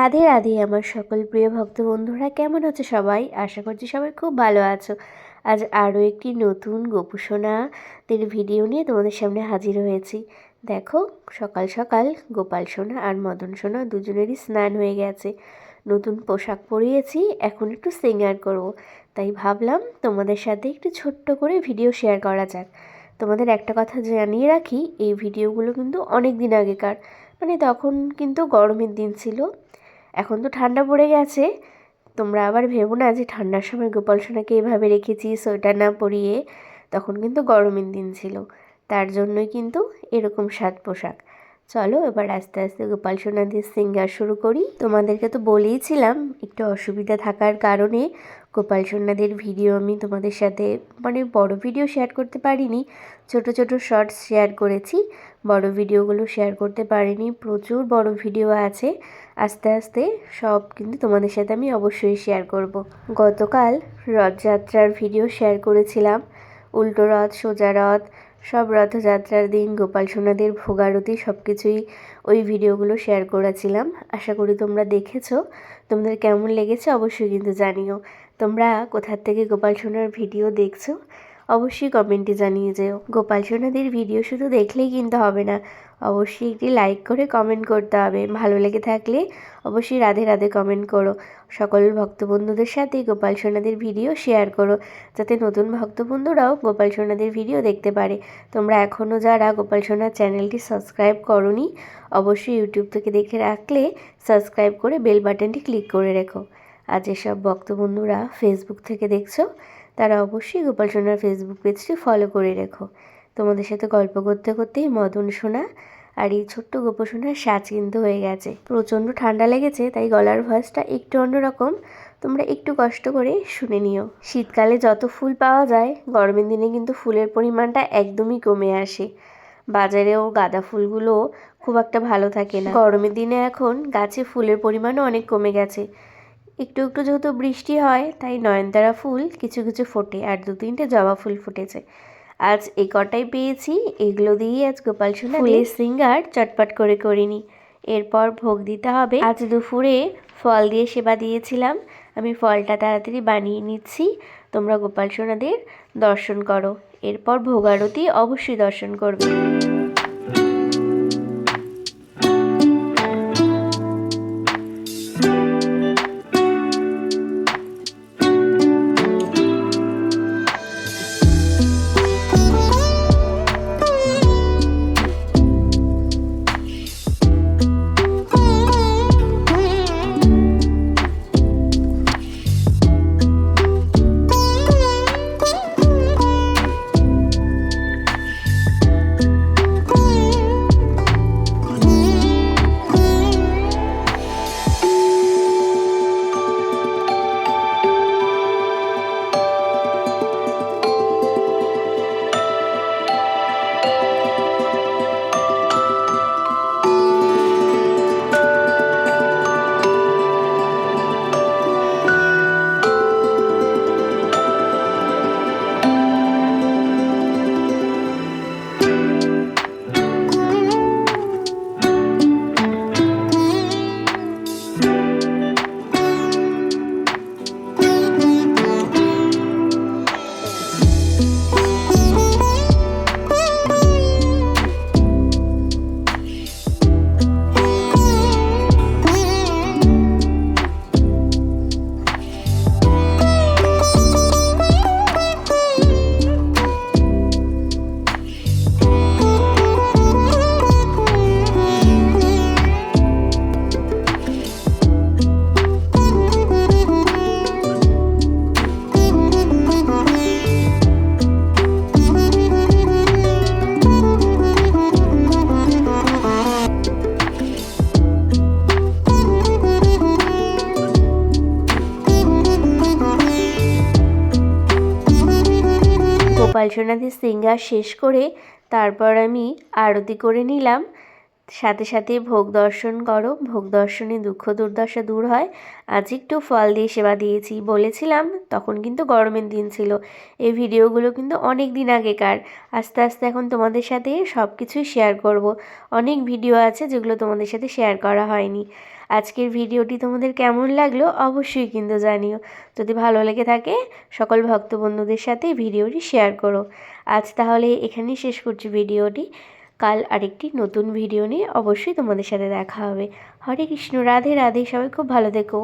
রাধে রাধে আমার সকল প্রিয় ভক্ত বন্ধুরা, কেমন আছে সবাই? আশা করছি সবাই খুব ভালো আছো। আজ আরও একটি নতুন গোপুসোনাদের ভিডিও নিয়ে তোমাদের সামনে হাজির হয়েছি। দেখো, সকাল সকাল গোপাল সোনা আর মদন সোনা দুজনেরই স্নান হয়ে গেছে। নতুন পোশাক পরিয়েছি, এখন একটু সিঙ্গার করব। তাই ভাবলাম তোমাদের সাথে একটু ছোট্ট করে ভিডিও শেয়ার করা যাক। তোমাদের একটা কথা জানিয়ে রাখি, এই ভিডিওগুলো কিন্তু অনেক দিন আগেকার। মানে তখন কিন্তু গরমের দিন ছিল। এখন তো ঠান্ডা পড়ে গেছে। তোমরা আবার ভেবো না যে ঠান্ডার সময় গোপাল সোনাকে এভাবে রেখেছি সোয়েটার না পরিয়ে। তখন কিন্তু গরমের দিন ছিল। তার জন্যই কিন্তু এরকম সাত পোশাক। চলো এবার আস্তে আস্তে গোপাল সোনাদের সিঙ্গার শুরু করি। তোমাদেরকে তো বলেইছিলাম, একটু অসুবিধা থাকার কারণে গোপাল সোনাদের ভিডিও আমি তোমাদের সাথে মানে বড় ভিডিও শেয়ার করতে পারিনি, ছোট ছোট শর্টস শেয়ার করেছি, বড় ভিডিওগুলো শেয়ার করতে পারিনি, প্রচুর বড় ভিডিও আছে, আস্তে আস্তে সব কিন্তু তোমাদের সাথে আমি অবশ্যই শেয়ার করব। গতকাল রথযাত্রার ভিডিও শেয়ার করেছিলাম, উল্টো রথ, সোজা রথ, সব রথযাত্রার দিন গোপাল সোনাদের ভোগারতি সব কিছুই ওই ভিডিওগুলো শেয়ার করেছিলাম আশা করি তোমরা দেখেছ, তোমাদের কেমন লেগেছে অবশ্যই কিন্তু জানিও তোমরা কোথার থেকে গোপাল সোনার ভিডিও দেখছ, অবশ্যই কমেন্টে জানিয়ে যেও। গোপাল সোনাদের ভিডিও শুধু দেখলেই কিন্তু হবে না, অবশ্যই একটি লাইক করে কমেন্ট করতে হবে। ভালো লেগে থাকলে অবশ্যই রাধে রাধে কমেন্ট করো। সকল ভক্তবন্ধুদের সাথে গোপাল সোনাদের ভিডিও শেয়ার করো, যাতে নতুন ভক্তবন্ধুরাও গোপাল সোনাদের ভিডিও দেখতে পারে। তোমরা এখনও যারা গোপাল সোনার চ্যানেলটি সাবস্ক্রাইব করনি, অবশ্যই ইউটিউব থেকে দেখে রাখলে সাবস্ক্রাইব করে বেল বাটনটি ক্লিক করে রেখো। আর যেসব ভক্তবন্ধুরা ফেসবুক থেকে দেখছ, তারা অবশ্যই গোপাল সোনার ফেসবুক পেজটি ফলো করে রেখো। তোমাদের সাথে গল্প করতে করতেই মদন সোনা আর এই ছোট্ট গোপসোনার সাজ কিন্তু হয়ে গেছে। প্রচণ্ড ঠান্ডা লেগেছে, তাই গলার ভয়েসটা একটু অন্যরকম। তোমরা একটু কষ্ট করে শুনে নিও। শীতকালে যত ফুল পাওয়া যায়, গরমের দিনে কিন্তু ফুলের পরিমাণটা একদমই কমে আসে। বাজারেও গাঁদা ফুলগুলো খুব একটা ভালো থাকে না। গরমের দিনে এখন গাছে ফুলের পরিমাণও অনেক কমে গেছে। একটু একটু যেহেতু বৃষ্টি হয় তাই নয়নতারা ফুল কিছু কিছু ফোটে আর দু তিনটে জবা ফুল ফুটেছে। আজ এই কটাই পেয়েছি এগুলো দিয়েই আজ গোপাল সোনা ফুলের সিঙ্গার চটপট করে করিনি। এরপর ভোগ দিতে হবে। আজ দুপুরে ফল দিয়ে সেবা দিয়েছিলাম। আমি ফলটা তাড়াতাড়ি বানিয়ে নিচ্ছি। তোমরা গোপাল সোনাদের দর্শন করো। এরপর ভোগ আরতি অবশ্যই দর্শন করবে। গোপাল সোনাদের সিঙ্গার শেষ করে তারপর আমি আরতি করে নিলাম। সাথে সাথে ভোগ দর্শন করো। ভোগ দর্শনে দুঃখ দুর্দশা দূর হয়। আজ একটু ফল দিয়ে সেবা দিয়েছি। বলেছিলাম, তখন কিন্তু গরমের দিন ছিল। এই ভিডিওগুলো কিন্তু অনেক দিন আগেকার। আস্তে আস্তে এখন তোমাদের সাথে সব কিছুই শেয়ার করব। অনেক ভিডিও আছে যেগুলো তোমাদের সাথে শেয়ার করা হয়নি। আজকের ভিডিওটি তোমাদের কেমন লাগল অবশ্যই কিন্তু জানিও। যদি ভালো লেগে থাকে, সকল ভক্ত বন্ধুদের সাথে ভিডিওটি শেয়ার করো। আজ তাহলে এখানেই শেষ করছি ভিডিওটি। কাল আরেকটি নতুন ভিডিও নিয়ে অবশ্যই তোমাদের সাথে দেখা হবে। হরে কৃষ্ণ, রাধে রাধে, সবাই খুব ভালো থেকো।